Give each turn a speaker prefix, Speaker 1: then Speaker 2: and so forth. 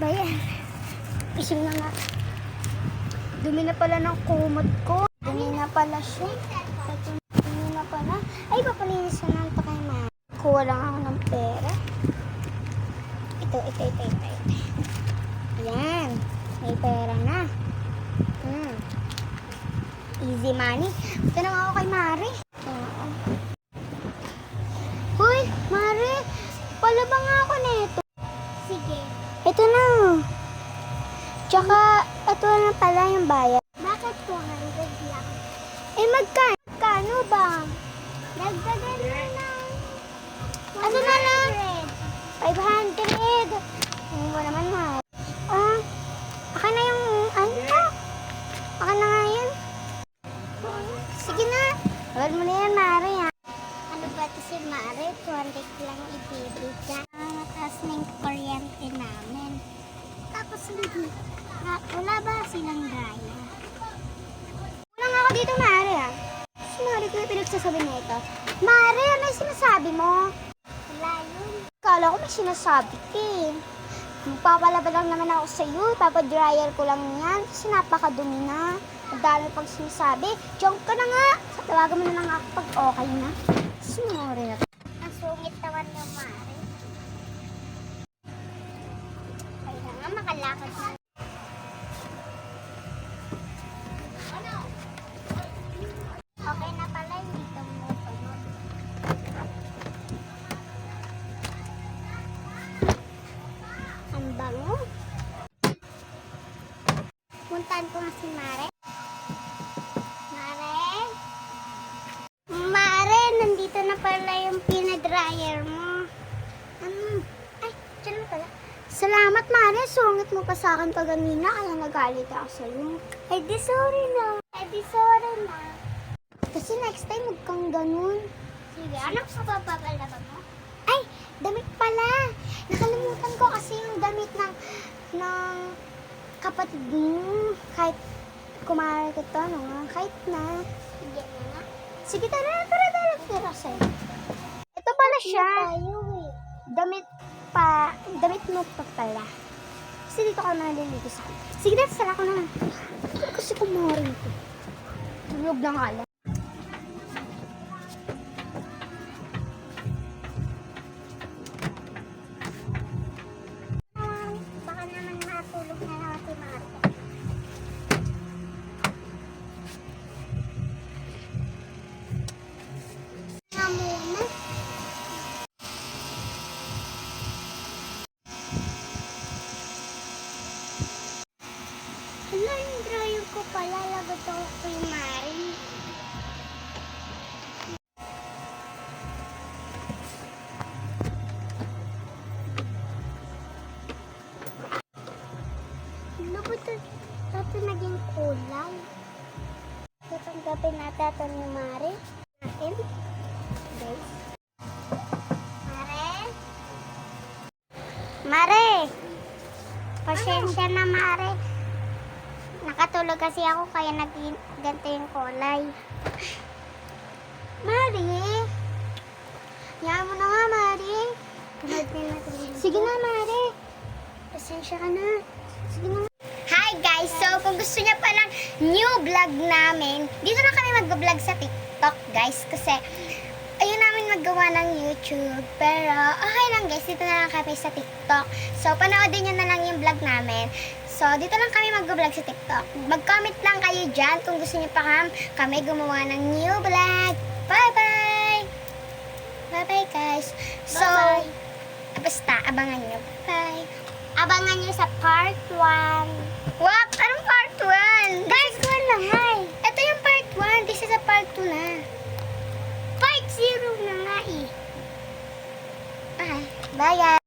Speaker 1: Bayan. Ising na nga. Dumi na pala ng kumot ko. Dumi na pala siya. Dumi na pala. Ay, papalinis na lang ito kay ma. Kuha lang ako ng pera. Ito, ito, ito, ito, ito. Yan. May pera na. Hmm. Easy money. Ito na ako kay Mari. Ako. Hoy, Mari. Palaba nga ako nito. Sige. Ito na. Tsaka, ito na pala yung bayad. Bakit 200 lang? Eh, magkano? Magkano ba? Dagdagan na lang. Ano na lang? 500. Hindi mo naman mahal. Ah, akin na yung, ano? Akin na nga yan. Sige na. Huwag mo na yan, Mari, ha? Ano ba ito si Mari? 200 lang ibibigay. Ah, mataas na yung kuryente namin. Tapos hindi. Ah, wala ba silang dryer? Wala nga ako dito, Mari, ha? Si Mari ko yung pinagsasabi na ito. Mari, ano yung sinasabi mo? Wala yun. Kala ko may sinasabi ka eh. Magpapalaba lang naman ako sa iyo. Papadryer ko lang yan. Kasi napakadumi na. Ang dami pang sinasabi. Diyan ka na nga. Sa tawagan mo na lang ako pag okay na. Sinore na. Ang sungit naman ng mare. Makalakad na. Okay na pala, hindi tumutunog. Ang bango. Puntahan ko nga si. Mare? Mare, nandito na pala yung pinadryer mo. Ano? Ay, dyan na pala. Salamat, Mare. Sungit mo pa sa akin paganina, kaya nagalit ako sa'yo. Ay, di sorry na. Ay, di sorry na. Kasi next time, huwag kang ganun. Sige, anak sa papapalaba mo? Ay, damit pala. Nakalimutan ko kasi yung damit ng ng kapatid mo. Kahit kumari ko to, no? Kahit na. Sige na nga. Sige, tara, tara, tara, tara sa'yo. Ito pala siya. Damit pa, damit mo pa pala. Kasi dito ka naliligo sa akin. Sige, dito, sara ko na lang. Kasi kumari ko. Tulog lang ala. Baka Hala, yung dryer ko pala. Lagot ako kay Mari. Ano ba ito? Ito naging kulay. Tatanggapin natin ito ni Mari. Natin. Guys. Mare? Mare! Pasensya na, Mare. Nakatulog kasi ako kaya naging ganito yung kulay. Mari! Yan mo na nga, Mari. Sige na, Mari. Pasensya ka na. Sige na. Hi guys! So, kung gusto niya palang new vlog namin, dito na kami mag-vlog sa TikTok guys. Kasi, magawa ng YouTube. Pero, okay lang guys, dito na lang kami sa TikTok. So, panoodin niyo na lang yung vlog namin. So, dito lang kami mag-vlog sa TikTok. Mag-comment lang kayo dyan kung gusto niyo pa kam kami gumawa ng new vlog. Bye-bye! Bye-bye guys! So, basta, abangan niyo. Bye! Abangan niyo sa part 1. What? Bye guys.